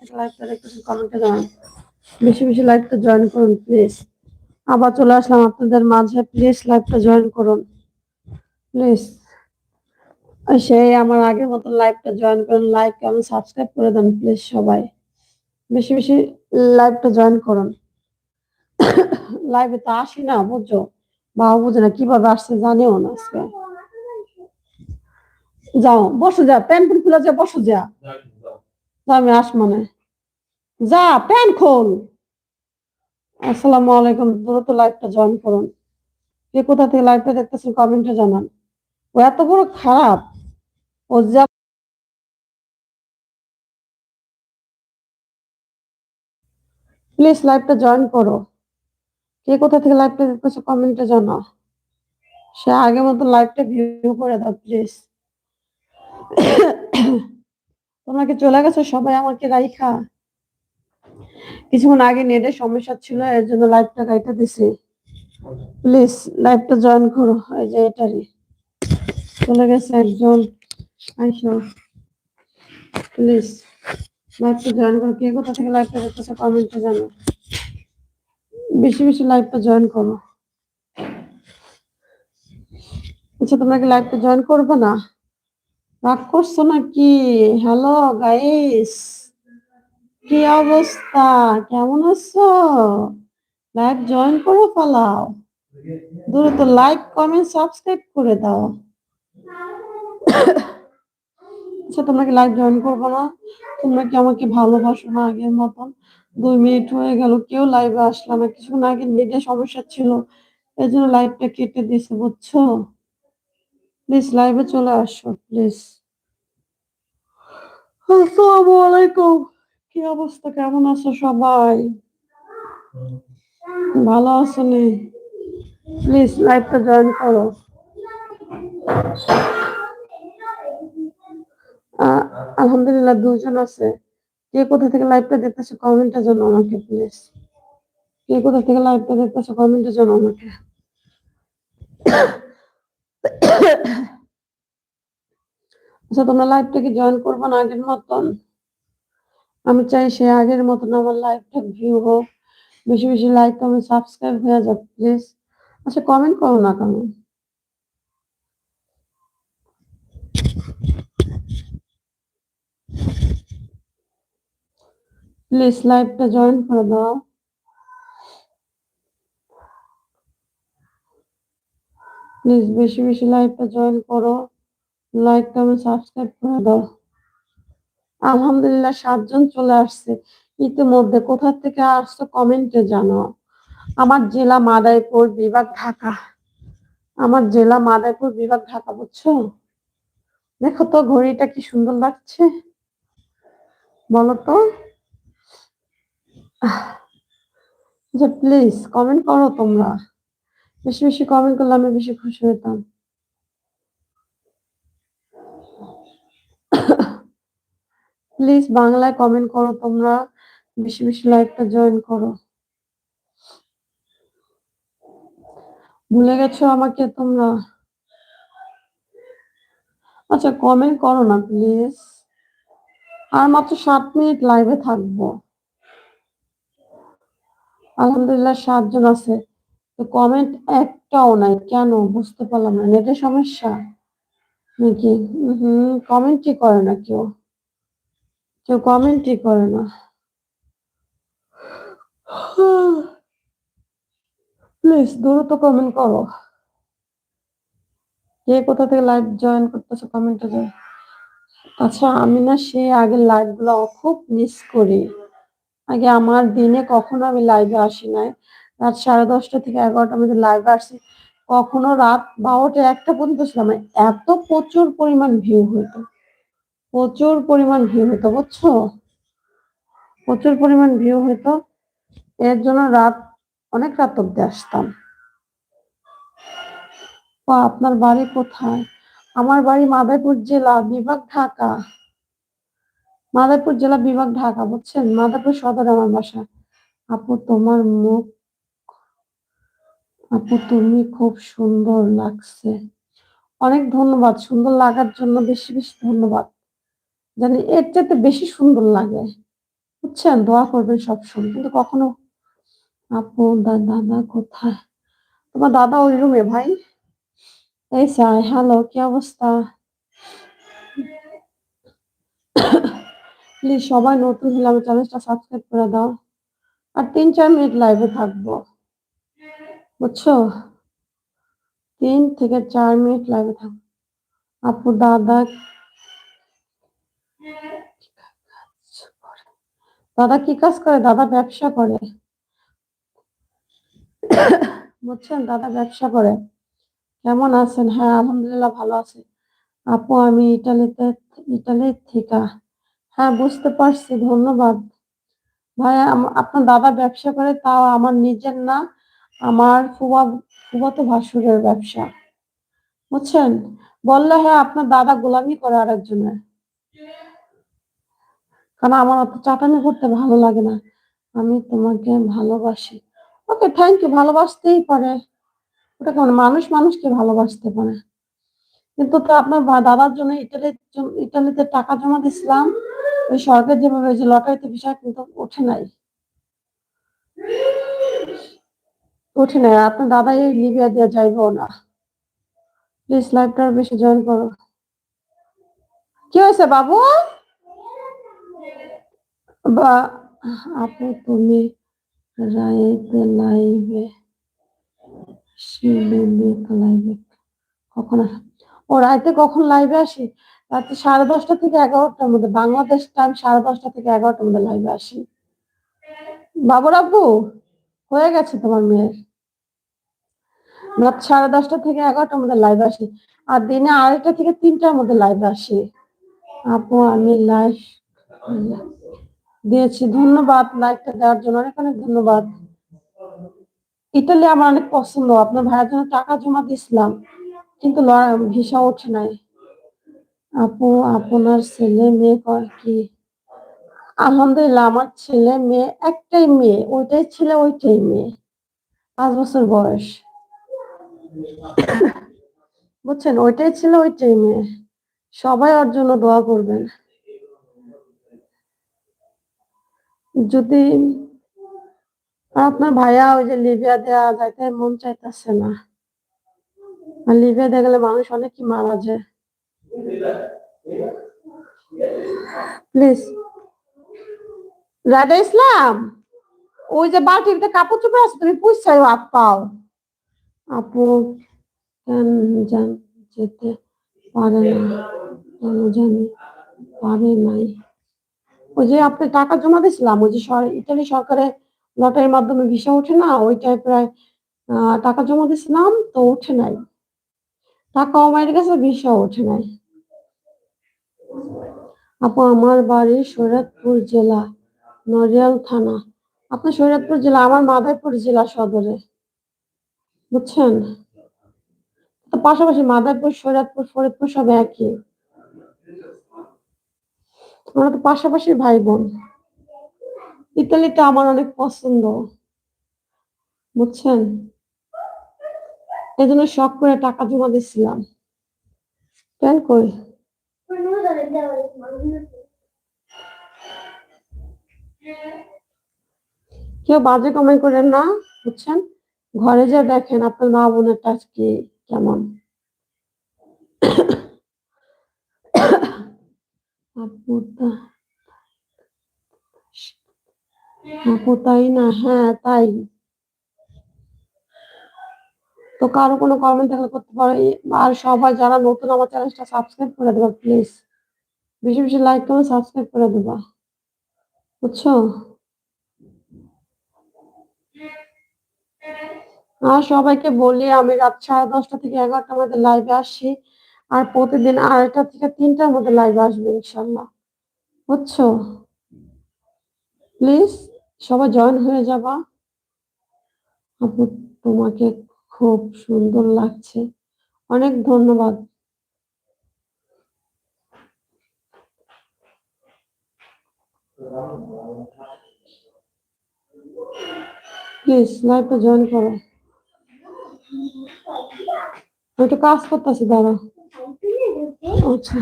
থেকে লাইভটা দেখতেছেন? কমেন্টে জানান। বেশি বেশি লাইভটা জয়েন করুন প্লিজ আবার চলে আসলাম আপনাদের মাঝে। প্লিজ লাইভটা জয়েন করুন। প্লিজ সেই আমার আগের মতো লাইভটা জয়েন করুন। লাইক এবং সাবস্ক্রাইব করে দেন প্লিজ সবাই। বেশি বেশি লাইভটা জয়েন করুন। লাইভে তো আসি না বুঝছ? বাবা বুঝে না কীভাবে আসছে জানেও না আজকে। যাও বসো যা প্যান্ট খুলে যা বসো যা, আমি আস মানে যা প্যান্ট খোল। আসসালামু আলাইকুম, দ্রুত লাইভটা জয়েন করুন। কে কোথা থেকে লাইভটা দেখতেছেন কমেন্টে জানান। ও এত বড় খারাপ। ও যা প্লিজ লাইভটা জয়েন করো। কে কোথা থেকে লাইভটা দেখতেছো কমেন্টে জানাও সে আগের মতো লাইভটা ভিউ করে দাও প্লিজ তোমরা কি চলে গেছো, সবাই আমাকে রাইখা। কিছুক্ষণ আগে নেটের সমস্যা ছিল, এর জন্য লাইভটা কাইটা দিছি। প্লিজ লাইভটা জয়েন করো, এই যে এটারই। চলে গেছে একজন, আইসো। প্লিজ লাইভটা জয়েন করো। কে কোথা থেকে লাইভটা দেখতেছো কমেন্টে জানো। বেশি বেশি লাইভটা জয়েন করো। আচ্ছা তোমরা কি লাইভটা জয়েন করবে না? রাগ করছ নাকি? হ্যালো গাইস কি অবস্থা? কেমন আছো? লাইভ জয়েন করে ফেলাও। দ্রুত লাইক কমেন্ট সাবস্ক্রাইব করে দাও। আচ্ছা তোমরা কি লাইভ জয়েন করব না? তোমরা কি আমাকে ভালোবাসো না আগের মতন? দুই মিনিট হয়ে গেল, কেউ লাইভে আসলো না। কিছুক্ষণ আগে নেটে সমস্যা ছিল। এই জন্য লাইভটা কেটে দিয়েছে, বুঝছ? প্লিজ লাইভে চলে আসো প্লিজ আসসালামু আলাইকুম। কি অবস্থা? কেমন আছো সবাই? ভালো আছো নি? প্লিজ লাইভটা জয়েন করো। আলহামদুলিল্লাহ, দুজন আছে। কে কোথা থেকে লাইভটা দেখতেছো কমেন্টে জানো আমাকে প্লিজ কে কোথা থেকে লাইভটা দেখতেছো কমেন্টে জানো আমাকে। আচ্ছা তোমরা লাইভটা কি জয়েন করব না আগের মতন? আমি চাই সে আগের মতন আমার লাইভটা ভিউ হোক। বেশি বেশি লাইক কমেন্ট সাবস্ক্রাইব হয়ে যাক প্লিজ আচ্ছা কমেন্ট করো না কেন? প্লিজ লাইভটা জয়েন করে দাও। প্লিজ বেশি বেশি লাইভটা জয়েন করো। লাইক কমেন্ট সাবস্ক্রাইব করে দাও। আলহামদুলিল্লাহ সাতজন চলে আসছে। ইতিমধ্যে কোথা থেকে আসছো কমেন্টে জানো আমার জেলা মাদারীপুর বিভাগ ঢাকা। আমার জেলা মাদারীপুর বিভাগ ঢাকা, বুঝছ? দেখো তো ঘড়িটা কি সুন্দর লাগছে। বলো তো। আচ্ছা প্লিজ কমেন্ট করো তোমরা। বেশি বেশি কমেন্ট করলে আমি বেশি খুশি হতাম। প্লিজ বাংলায় কমেন্ট করো, তোমরা বেশি বেশি লাইভটা জয়েন করো। ভুলে গেছো আমাকে তোমরা? আচ্ছা কমেন্ট করো না প্লিজ আর মাত্র সাত মিনিট লাইভে থাকব। আলহামদুলিল্লাহ, সাতজন আছে। তো কমেন্ট একটাও নাই। কেন? বুঝতে পারলাম না। নেটের সমস্যা? নাকি? হুম কমেন্টই করে না কেউ। কেউ কমেন্টই করে না। প্লিজ দ্রুত কমেন্ট করো। কে কোথা থেকে লাইভ জয়েন করতেছো কমেন্টে যাও আচ্ছা আমি না সে আগে লাইভগুলো খুব মিস করি। আগে আমার দিনে কখনো আমি লাইভে আসি নাই। রাত সাড়ে দশটা থেকে এগারোটার মধ্যে লাইভ আসছি। কখনো রাত বারোটা একটা পর্যন্ত ছিলাম এত প্রচুর পরিমাণ ভিউ হইতো। প্রচুর পরিমাণ ভিউ হইতো, বুঝছ? প্রচুর পরিমাণ ভিউ হইতো। এর জন্য রাত, অনেক রাত অব্দি আসতাম। ও, আপনার বাড়ি কোথায়? আমার বাড়ি মাদারীপুর জেলা, বিভাগ ঢাকা। মাদারীপুর জেলা, বিভাগ ঢাকা, বুঝছেন? মাদারীপুর সদর আমার বাসা। আপু, তোমার মুখ আপু, তুমি খুব সুন্দর লাগছে। অনেক ধন্যবাদ, সুন্দর লাগার জন্য বেশি বেশি ধন্যবাদ। জানি এর চাইতে বেশি সুন্দর লাগে। বুঝছেন? দোয়া করবেন সবসময়। কিন্তু কখনো আপু দাদা কোথায়? তোমার দাদা ওই রুমে ভাই? এই স্যার হ্যালো কি অবস্থা? প্লিজ সবাই নতুন হলে আমার চ্যানেলটা সাবস্ক্রাইব করে দাও। আর তিন চার মিনিট লাইভে থাকব। বুঝছ? তিন থেকে চার মিনিট লাইভে থাকব আপু, দাদা দাদা কি কাজ করে? দাদা ব্যবসা করে। বুঝছেন? দাদা ব্যবসা করে। কেমন আছেন? হ্যাঁ আলহামদুলিল্লাহ ভালো আছি। আপু, আমি ইটালিতে, ইটালির থেকে। হ্যাঁ বুঝতে পারছি, ধন্যবাদ। ভাই আপনার দাদা ব্যবসা করে, তাও আমার নিজের না। আমার ফুবা ফুবাতো ভাসুরের ব্যবসা। বুঝছেন? বললে হ্যাঁ আপনার দাদা গোলামি করে আরেকজনের। কারণ আমার অত চাটানি করতে ভালো লাগে না। আমি তোমাকে ভালোবাসি। ওকে থ্যাংক ইউ ভালোবাসতেই পারে। ওটা কেমন? মানুষ মানুষকে ভালোবাসতে পারে। কিন্তু তো আপনার দাদার জন্য ইটালির ইটালিতে টাকা জমা দিছিলাম। ওই সরকার যেভাবে যে লটারিতে বিষয় কিন্তু ওঠে নাই। ওঠে নাই আপনার দাদা এই লিবিয়া দিয়ে যাইবো না। প্লিজ লাইভটা বেশি জয়েন করো। কি হয়েছে বাবু? বা, আপু তুমি রাইতে লাইভে লাইভে? কখন ও, রাইতে কখন লাইভে আসি? রাতে সাড়ে দশটা থেকে এগারোটার মধ্যে। বাংলাদেশ টাইম সাড়ে দশটা থেকে এগারোটার মধ্যে লাইভে আসি। বাবুর আব্বু হয়ে গেছে তোমার মেয়ের। রাত সাড়ে দশটা থেকে এগারোটার মধ্যে লাইভ আসি। আর দিনে আড়াইটা থেকে তিনটার মধ্যে লাইভ আসি। আপু, আমি লাইভ দিয়েছি। ধন্যবাদ লাইভটা দেওয়ার জন্য। অনেক অনেক ধন্যবাদ। ইটালি আমার অনেক পছন্দ। আপনার ভাইয়ের জন্য টাকা জমা দিয়েছিলাম, কিন্তু ভিসা ওঠে নাই। আপু, আপনার ছেলে মেয়ে কি? আলহামদুলিল্লাহ, আমার ছেলে মেয়ে একটাই মেয়ে। ওইটাই ছেলে, ওইটাই মেয়ে। পাঁচ বছর বয়স। বুঝছেন, ওইটাই ছিল ওইটাই মেয়ে সবাই ওর জন্য দোয়া করবেন। যদি আপনার ভাইয়া ওই যে লিবিয়া দেয়া যাইতে মন চাইতেছে না মানুষ অনেকই মারা যায়। প্লিজ ইসলাম, ওই যে বালতিতে কাপড় চোপড় আছে, তুমি পুষছাই হাত পাও। আপু, কেন যেতে পারে না? কেন জানি পারে নাই। ওই যে আপনি টাকা জমা দিয়েছিলাম, ওই যে ইতালি সরকারে লটারির মাধ্যমে ভিসা ওঠে না ওইটাই প্রায় টাকা জমা দিয়েছিলাম তো ওঠে নাই। টাকা আমার কাছে ভিসা ওঠে নাই। আপু, আমার বাড়ি শরীয়তপুর জেলা, নড়িয়াল থানা। আপনার শরীয়তপুর জেলা, আমার মাদারপুর জেলা সদরে। বুঝছেন? পাশাপাশি মাদারপুর শরীয়তপুর ফরিদপুর সব একই। আমরা তো পাশাপাশি ভাই বোন ইতালিটা আমার অনেক পছন্দ, বুঝছেন? এজন্য জন্য শখ করে টাকা জমা দিচ্ছিলাম কেন কই? কেউ বাজে কমেন্ট করেন না, বুঝছেন? ঘরে যে দেখেন, আপনার মা বোনের টাচ কি কেমন? আপু তাই না? হ্যাঁ তাই। তো কারও কোনো কমেন্ট থাকলে করতে পারো আর সবাই যারা নতুন আমার চ্যানেলটা সাবস্ক্রাইব করে দেবা প্লিজ বেশি বেশি লাইক করে সাবস্ক্রাইব করে দেবা। বুঝছ? আর সবাইকে বলি, আমি রাত সাড়ে দশটা থেকে এগারোটার মধ্যে লাইভে আসি। আর প্রতিদিন আড়াইটা থেকে তিনটার মধ্যে লাইভে আসবে, ইনশাল্লাহ। বুঝছ? প্লিজ সবাই জয়েন হয়ে যাবা। আপু, তোমাকে খুব সুন্দর লাগছে। অনেক ধন্যবাদ। প্লিজ লাইভে জয়েন করো। একটু কাজ করতেছি দাঁড়া আচ্ছা।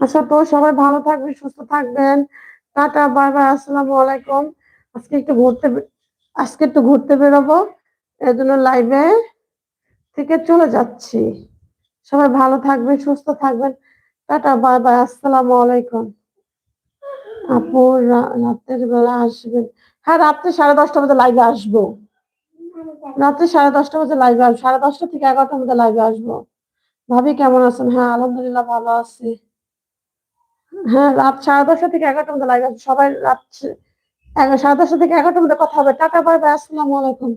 আচ্ছা তো সবাই ভালো থাকবেন, সুস্থ থাকবেন। টাটা, বাই বাই, আসসালামু আলাইকুম। আজকে একটু ঘুরতে আজকে একটু ঘুরতে বেরোবো। এর জন্য লাইভে থেকে চলে যাচ্ছি। সবাই ভালো থাকবেন, সুস্থ থাকবেন। টাটা, বাই বাই, আসসালামু আলাইকুম। আপু, রা- রাতের বেলা আসবেন। হ্যাঁ রাত্রে সাড়ে দশটা বাজে লাইভে আসব। রাত্রে সাড়ে দশটা বাজে লাইভে আসব। সাড়ে দশটা থেকে এগারোটার মধ্যে লাইভে আসব। ভাবি কেমন আছেন? হ্যাঁ আলহামদুলিল্লাহ ভালো আছি। হ্যাঁ রাত সাড়ে দশটা থেকে এগারোটার মধ্যে লাইভ আছে সবাই রাত সাড়ে দশটা থেকে এগারোটার মধ্যে কথা হবে। টাটা বাই বাই আসসালামু আলাইকুম।